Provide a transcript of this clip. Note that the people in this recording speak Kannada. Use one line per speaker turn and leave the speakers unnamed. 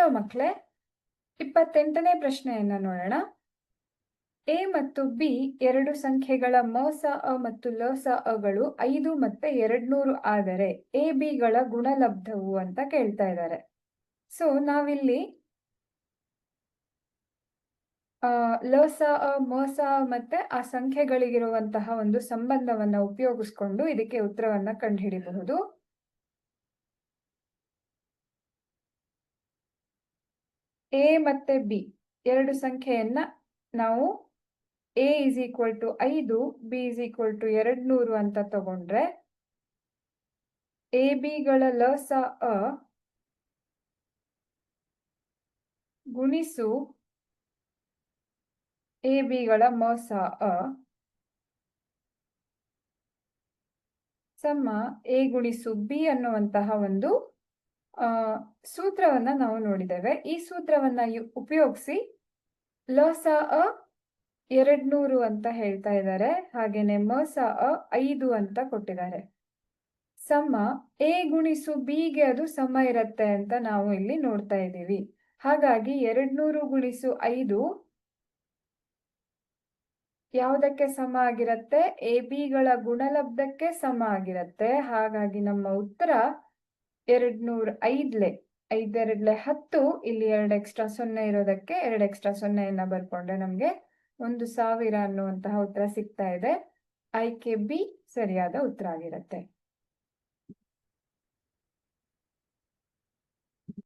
ಹಲೋ ಮಕ್ಕಳೇ ಇಪ್ಪತ್ತೆಂಟನೇ ಪ್ರಶ್ನೆಯನ್ನ ನೋಡೋಣ. ಎ ಮತ್ತು ಬಿ ಎರಡು ಸಂಖ್ಯೆಗಳ ಮಸ ಅ ಮತ್ತು ಲಸ ಅಗಳು ಐದು ಮತ್ತೆ ಎರಡ್ನೂರು ಆದರೆ ಎ, ಬಿಗಳ ಗುಣಲಬ್ಧವು ಅಂತ ಕೇಳ್ತಾ ಇದ್ದಾರೆ. ಸೊ ನಾವಿಲ್ಲಿ, ಆ ಲಸ ಅ ಮಸ ಅ ಮತ್ತೆ ಆ ಸಂಖ್ಯೆಗಳಿಗಿರುವಂತಹ ಒಂದು ಸಂಬಂಧವನ್ನ ಉಪಯೋಗಿಸ್ಕೊಂಡು ಇದಕ್ಕೆ ಉತ್ತರವನ್ನ ಕಂಡುಹಿಡಿಯಬಹುದು ಎ ಮತ್ತೆ ಬಿ ಎರಡು ಸಂಖ್ಯೆಯನ್ನ ನಾವು ಎ ಇಸ್ ಈಕ್ವಲ್ ಟು ಐದು ಬಿ ಇಸ್ ಈಕ್ವಲ್ ಟು ಎರಡು ನೂರು ಅಂತ ತಗೊಂಡ್ರೆ ಎ ಬಿಗಳ ಲಸ ಅ ಗುಣಿಸು ಎ ಬಿಗಳ ಮಸ ಅ ಸಮ ಎ ಗುಣಿಸು ಬಿ ಅನ್ನುವಂತಹ ಒಂದು ಸೂತ್ರವನ್ನ ನಾವು ನೋಡಿದ್ದೇವೆ. ಈ ಸೂತ್ರವನ್ನ ಉಪಯೋಗಿಸಿ ಲಸ ಅ ಎರಡ್ನೂರು ಅಂತ ಹೇಳ್ತಾ ಇದ್ದಾರೆ. ಹಾಗೇನೆ ಮಸ ಅ ಐದು ಅಂತ ಕೊಟ್ಟಿದ್ದಾರೆ. ಸಮ ಎ ಗುಣಿಸು ಬಿಗೆ ಅದು ಸಮ ಇರತ್ತೆ ಅಂತ ನಾವು ಇಲ್ಲಿ ನೋಡ್ತಾ ಇದ್ದೀವಿ. ಹಾಗಾಗಿ ಎರಡ್ನೂರು ಗುಣಿಸು ಐದು ಯಾವುದಕ್ಕೆ ಸಮ ಆಗಿರತ್ತೆ? ಎ ಬಿಗಳ ಗುಣಲಬ್ಧಕ್ಕೆ ಸಮ ಆಗಿರತ್ತೆ. ಹಾಗಾಗಿ ನಮ್ಮ ಉತ್ತರ ಎರಡ್ ನೂರ ಐದ್ಲೆ ಐದೆರಡ್ಲೆ ಹತ್ತು, ಇಲ್ಲಿ ಎರಡು ಎಕ್ಸ್ಟ್ರಾ ಸೊನ್ನೆ ಇರೋದಕ್ಕೆ ಎರಡು ಎಕ್ಸ್ಟ್ರಾ ಸೊನ್ನೆಯನ್ನ ಬರ್ಕೊಂಡ್ರೆ ನಮ್ಗೆ ಒಂದು ಸಾವಿರ ಅನ್ನುವಂತಹ ಉತ್ತರ ಸಿಗ್ತಾ ಇದೆ. ಆಯ್ಕೆ ಬಿ ಸರಿಯಾದ ಉತ್ತರ ಆಗಿರತ್ತೆ.